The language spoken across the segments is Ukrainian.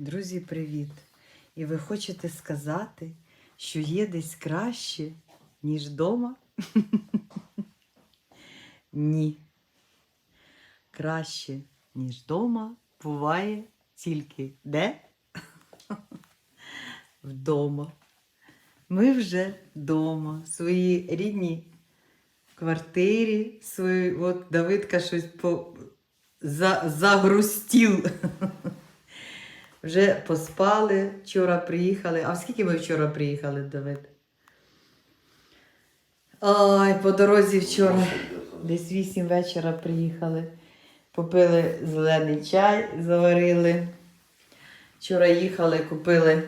Друзі, привіт! І ви хочете сказати, що є десь краще, ніж вдома? Ні. Краще, ніж вдома, буває тільки де? Вдома. Ми вже вдома, в своїй рідній квартирі. Свої, от Давидка щось по, за, загрустів. Вже поспали, вчора приїхали. А скільки ми вчора приїхали, Давид? Ай, по дорозі вчора. Десь вісім вечора приїхали. Попили зелений чай, заварили. Вчора їхали, купили,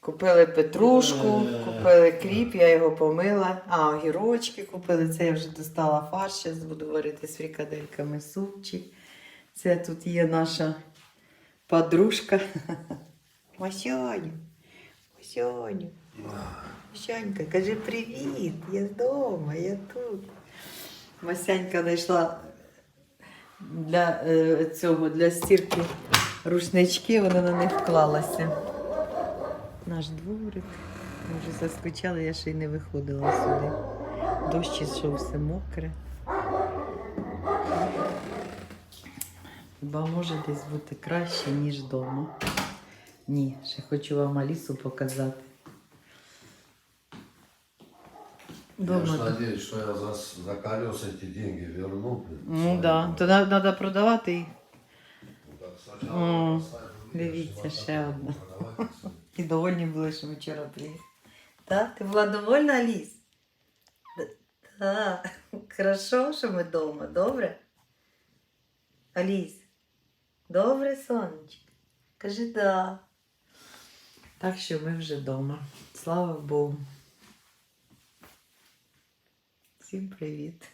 купили петрушку, купили кріп, я його помила. А, огірочки купили. Це я вже достала фарш, зараз буду варити з фрикадельками супчик. Це тут є наша подружка. Масяню, Масяню. Масянька, кажи привіт, я вдома, я тут. Масянька знайшла для е, цього, для стірки рушнички, вона на них вклалася. Наш дворик. Ми вже заскучали, я ще й не виходила сюди. Дощ ішов все мокре. Хіба може десь бути краще, ніж вдома? Ні, ще хочу вам Алісу показати. Я ж надеюсь, что я за, за колеса эти деньги верну. Ну так, да. то треба продавати їх. Ну, поставлю, дивіться, ще одна. І довольні були, що вчора приїхали. Так? Ти була довольна, Аліс? Так. Хорошо, що ми вдома, добре? Аліс, добре, сонечко? Кажи да. Так що ми вже вдома. Слава Богу. Всім привіт.